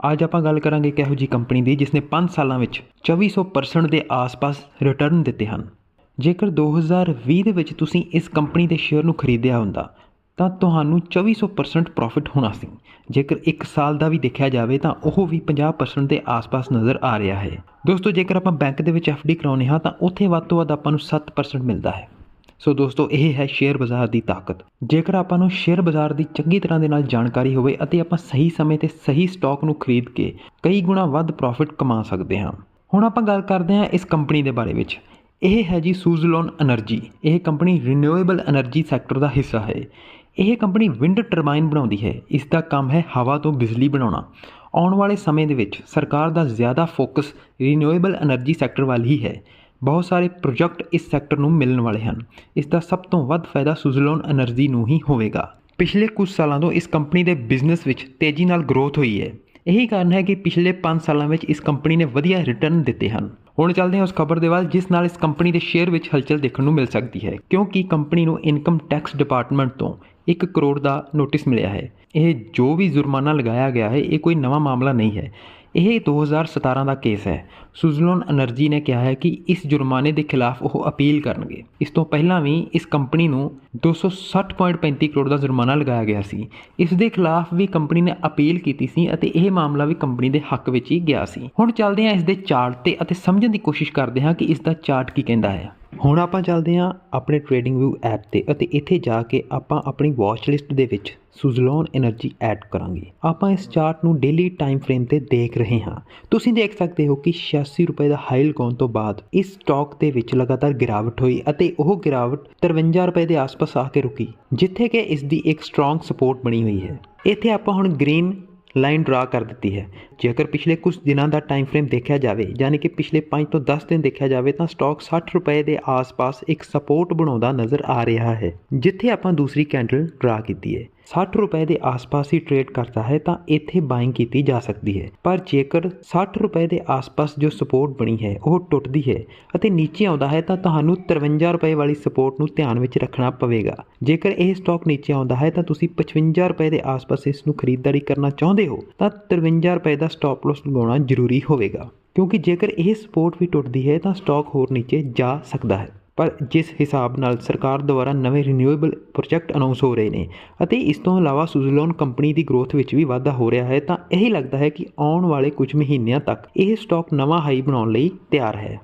ਅੱਜ ਆਪਾਂ ਗੱਲ ਕਰਾਂਗੇ ਇੱਕ ਇਹੋ ਜਿਹੀ ਕੰਪਨੀ ਦੀ ਜਿਸ ਨੇ 5 ਸਾਲਾਂ ਵਿੱਚ 2400% ਦੇ ਆਸ-ਪਾਸ ਰਿਟਰਨ ਦਿੱਤੇ ਹਨ। ਜੇਕਰ 2020 ਦੇ ਵਿੱਚ ਤੁਸੀਂ ਇਸ ਕੰਪਨੀ ਦੇ ਸ਼ੇਅਰ ਨੂੰ ਖਰੀਦਿਆ ਹੁੰਦਾ, ਤਾਂ ਤੁਹਾਨੂੰ 2400% ਪ੍ਰੋਫਿਟ ਹੋਣਾ ਸੀ। ਜੇਕਰ 1 ਸਾਲ ਦਾ ਵੀ ਦੇਖਿਆ ਜਾਵੇ, ਤਾਂ ਉਹ ਵੀ 50% ਦੇ ਆਸ-ਪਾਸ ਨਜ਼ਰ ਆ ਰਿਹਾ ਹੈ। ਦੋਸਤੋ, ਜੇਕਰ ਆਪਾਂ ਬੈਂਕ ਦੇ ਵਿੱਚ ਡੀ ਕਰਾਉਂਦੇ ਹਾਂ, ਤਾਂ ਉੱਥੇ ਵੱਧ ਤੋਂ ਵੱਧ ਆਪਾਂ ਨੂੰ 7% ਮਿਲਦਾ ਹੈ। ਸੋ ਦੋਸਤੋ, ਇਹ ਹੈ ਸ਼ੇਅਰ ਬਾਜ਼ਾਰ ਦੀ ਤਾਕਤ। ਜੇਕਰ ਆਪਾਂ ਨੂੰ ਸ਼ੇਅਰ ਬਾਜ਼ਾਰ ਦੀ ਚੰਗੀ ਤਰ੍ਹਾਂ ਦੇ ਨਾਲ ਜਾਣਕਾਰੀ ਹੋਵੇ ਅਤੇ ਆਪਾਂ ਸਹੀ ਸਮੇਂ ਤੇ ਸਹੀ ਸਟਾਕ ਨੂੰ ਖਰੀਦ ਕੇ ਕਈ ਗੁਣਾ ਵੱਧ ਪ੍ਰੋਫਿਟ ਕਮਾ ਸਕਦੇ ਹਾਂ। ਹੁਣ ਆਪਾਂ ਗੱਲ ਕਰਦੇ ਹਾਂ ਇਸ ਕੰਪਨੀ ਦੇ ਬਾਰੇ ਵਿੱਚ। ਇਹ ਹੈ ਜੀ ਸੂਜ਼ਲੋਨ એનર્ਜੀ ਇਹ ਕੰਪਨੀ ਰੀਨਿਊਏਬਲ એનર્ਜੀ ਸੈਕਟਰ ਦਾ ਹਿੱਸਾ ਹੈ। ਇਹ ਕੰਪਨੀ ਵਿੰਡ ਟਰਬਾਈਨ ਬਣਾਉਂਦੀ ਹੈ। ਇਸ ਦਾ ਕੰਮ ਹੈ ਹਵਾ ਤੋਂ ਬਿਜਲੀ ਬਣਾਉਣਾ। ਆਉਣ ਵਾਲੇ ਸਮੇਂ ਦੇ ਵਿੱਚ ਸਰਕਾਰ ਦਾ ਜ਼ਿਆਦਾ ਫੋਕਸ ਰੀਨਿਊਏਬਲ એનર્ਜੀ ਸੈਕਟਰ ਵੱਲ ਹੀ ਹੈ। ਬਹੁਤ ਸਾਰੇ ਪ੍ਰੋਜੈਕਟ ਇਸ ਸੈਕਟਰ ਨੂੰ ਮਿਲਣ ਵਾਲੇ ਹਨ। ਇਸ ਦਾ ਸਭ ਤੋਂ ਵੱਧ ਫਾਇਦਾ ਸੁਜ਼ਲੋਨ એનર્ਜੀ ਨੂੰ ਹੀ ਹੋਵੇਗਾ। ਪਿਛਲੇ ਕੁਝ ਸਾਲਾਂ ਤੋਂ ਇਸ ਕੰਪਨੀ ਦੇ ਬਿਜ਼ਨਸ ਵਿੱਚ ਤੇਜ਼ੀ ਨਾਲ ਗਰੋਥ ਹੋਈ ਹੈ। ਇਹੀ ਕਾਰਨ ਹੈ ਕਿ ਪਿਛਲੇ 5 ਸਾਲਾਂ ਵਿੱਚ ਇਸ ਕੰਪਨੀ ਨੇ ਵਧੀਆ ਰਿਟਰਨ ਦਿੱਤੇ ਹਨ। ਹੁਣ ਚੱਲਦੇ ਹਾਂ ਉਸ ਖਬਰ ਦੇ ਵੱਲ, ਜਿਸ ਨਾਲ ਇਸ ਕੰਪਨੀ ਦੇ ਸ਼ੇਅਰ ਵਿੱਚ ਹਲਚਲ ਦੇਖਣ ਨੂੰ ਮਿਲ ਸਕਦੀ ਹੈ, ਕਿਉਂਕਿ ਕੰਪਨੀ ਨੂੰ ਇਨਕਮ ਟੈਕਸ ਡਿਪਾਰਟਮੈਂਟ ਤੋਂ 1 ਕਰੋੜ ਦਾ ਨੋਟਿਸ ਮਿਲਿਆ ਹੈ। ਇਹ ਜੋ ਵੀ ਜੁਰਮਾਨਾ ਲਗਾਇਆ ਗਿਆ ਹੈ, ਇਹ ਕੋਈ ਨਵਾਂ ਮਾਮਲਾ ਨਹੀਂ ਹੈ। ਇਹ 2017 ਦਾ ਕੇਸ ਹੈ। ਸੁਜ਼ਲੋਨ એનર્ਜੀ ਨੇ ਕਿਹਾ ਹੈ ਕਿ ਇਸ ਜੁਰਮਾਨੇ ਦੇ ਖਿਲਾਫ ਉਹ ਅਪੀਲ ਕਰਨਗੇ। ਇਸ ਤੋਂ ਪਹਿਲਾਂ ਵੀ ਇਸ ਕੰਪਨੀ ਨੂੰ 260.35 ਕਰੋੜ ਦਾ ਜੁਰਮਾਨਾ ਲਗਾਇਆ ਗਿਆ ਸੀ। ਇਸ ਦੇ ਖਿਲਾਫ ਵੀ ਕੰਪਨੀ ਨੇ ਅਪੀਲ ਕੀਤੀ ਸੀ ਅਤੇ ਇਹ ਮਾਮਲਾ ਵੀ ਕੰਪਨੀ ਦੇ ਹੱਕ ਵਿੱਚ ਹੀ ਗਿਆ ਸੀ। ਹੁਣ ਚੱਲਦੇ ਹਾਂ ਇਸ ਦੇ ਚਾਰਟ ਤੇ ਅਤੇ ਸਮਝਣ ਦੀ ਕੋਸ਼ਿਸ਼ ਕਰਦੇ ਹਾਂ ਕਿ ਇਸ ਦਾ ਚਾਰਟ ਕੀ ਕਹਿੰਦਾ ਹੈ। ਹੁਣ ਆਪਾਂ ਚੱਲਦੇ ਹਾਂ ਆਪਣੇ ਟ੍ਰੇਡਿੰਗ ਵਿਊ ਐਪ ਤੇ ਅਤੇ ਇੱਥੇ ਜਾ ਕੇ ਆਪਾਂ ਆਪਣੀ ਵਾਚ ਲਿਸਟ ਦੇ ਵਿੱਚ ਸੁਜ਼ਲੋਨ એનર્ਜੀ ਐਡ ਕਰਾਂਗੇ। ਆਪਾਂ ਇਸ ਚਾਰਟ ਨੂੰ ਡੇਲੀ ਟਾਈਮ ਫਰੇਮ ਤੇ ਦੇਖ ਰਹੇ ਹਾਂ। ਤੁਸੀਂ ਦੇਖ ਸਕਦੇ ਹੋ ਕਿ 86 ਰੁਪਏ ਦਾ ਹਾਈ ਲਗਾਉਣ ਤੋਂ ਬਾਅਦ ਇਸ ਸਟਾਕ ਦੇ ਵਿੱਚ ਲਗਾਤਾਰ ਗਿਰਾਵਟ ਹੋਈ ਅਤੇ ਉਹ ਗਿਰਾਵਟ 53 ਰੁਪਏ ਦੇ ਆਸ-ਪਾਸ ਆ ਕੇ ਰੁਕੀ, ਜਿੱਥੇ ਕਿ ਇਸ ਦੀ ਇੱਕ ਸਟਰੋਂਗ ਸਪੋਰਟ ਬਣੀ ਹੋਈ ਹੈ। ਇੱਥੇ ਆਪਾਂ ਹੁਣ ਗ੍ਰੀਨ ਲਾਈਨ ਡਰਾ ਕਰ ਦਿੱਤੀ ਹੈ। ਜੇਕਰ ਪਿਛਲੇ ਕੁਝ ਦਿਨਾਂ ਦਾ ਟਾਈਮ ਫਰੇਮ ਦੇਖਿਆ ਜਾਵੇ, ਯਾਨੀ ਕਿ ਪਿਛਲੇ 5 ਤੋਂ 10 ਦਿਨ ਦੇਖਿਆ ਜਾਵੇ, ਤਾਂ ਸਟਾਕ 60 ਰੁਪਏ ਦੇ ਆਸ-ਪਾਸ ਇੱਕ ਸਪੋਰਟ ਬਣਾਉਂਦਾ ਨਜ਼ਰ ਆ ਰਿਹਾ ਹੈ, ਜਿੱਥੇ ਆਪਾਂ ਦੂਸਰੀ ਕੈਂਡਲ ਡਰਾ ਕੀਤੀ ਹੈ। 60 ਰੁਪਏ ਦੇ ਆਸ-ਪਾਸ ਹੀ ਟ੍ਰੇਡ ਕਰਦਾ ਹੈ ਤਾਂ ਇੱਥੇ ਬਾਇੰਗ ਕੀਤੀ ਜਾ ਸਕਦੀ ਹੈ। ਪਰ ਜੇਕਰ 60 ਰੁਪਏ ਦੇ ਆਸ-ਪਾਸ ਜੋ ਸਪੋਰਟ ਬਣੀ ਹੈ, ਉਹ ਟੁੱਟਦੀ ਹੈ ਅਤੇ ਨੀਚੇ ਆਉਂਦਾ ਹੈ ਤਾਂ ਤੁਹਾਨੂੰ 53 ਰੁਪਏ ਵਾਲੀ ਸਪੋਰਟ ਨੂੰ ਧਿਆਨ ਵਿੱਚ ਰੱਖਣਾ ਪਵੇਗਾ। ਜੇਕਰ ਇਹ ਸਟਾਕ ਨੀਚੇ ਆਉਂਦਾ ਹੈ ਤਾਂ ਤੁਸੀਂ 55 ਰੁਪਏ ਦੇ ਆਸ-ਪਾਸ ਇਸ ਨੂੰ ਖਰੀਦਦਾਰੀ ਕਰਨਾ ਚਾਹੁੰਦੇ ਹੋ, ਤਾਂ 53 ਰੁਪਏ ਦਾ ਸਟਾਪ ਲਾਸ ਲਗਾਉਣਾ ਜ਼ਰੂਰੀ ਹੋਵੇਗਾ। ਕਿਉਂਕਿ ਜੇਕਰ ਇਹ ਸਪੋਰਟ ਵੀ ਟੁੱਟਦੀ ਹੈ ਤਾਂ ਸਟਾਕ ਹੋਰ ਨੀਚੇ ਜਾ ਸਕਦਾ ਹੈ। ਪਰ ਜਿਸ ਹਿਸਾਬ ਨਾਲ ਸਰਕਾਰ ਦੁਆਰਾ ਨਵੇਂ ਰੀਨਿਊਏਬਲ ਪ੍ਰੋਜੈਕਟ ਅਨਾਉਂਸ ਹੋ ਰਹੇ ਨੇ ਅਤੇ ਇਸ ਤੋਂ ਇਲਾਵਾ ਸੁਜ਼ਲੋਨ ਕੰਪਨੀ ਦੀ ਗਰੋਥ ਵਿੱਚ ਵੀ ਵਾਧਾ ਹੋ ਰਿਹਾ ਹੈ, ਤਾਂ ਇਹ ਲੱਗਦਾ ਹੈ ਕਿ ਆਉਣ ਵਾਲੇ ਕੁਝ ਮਹੀਨਿਆਂ ਤੱਕ ਇਹ ਸਟਾਕ ਨਵਾਂ ਹਾਈ ਬਣਾਉਣ ਲਈ ਤਿਆਰ ਹੈ।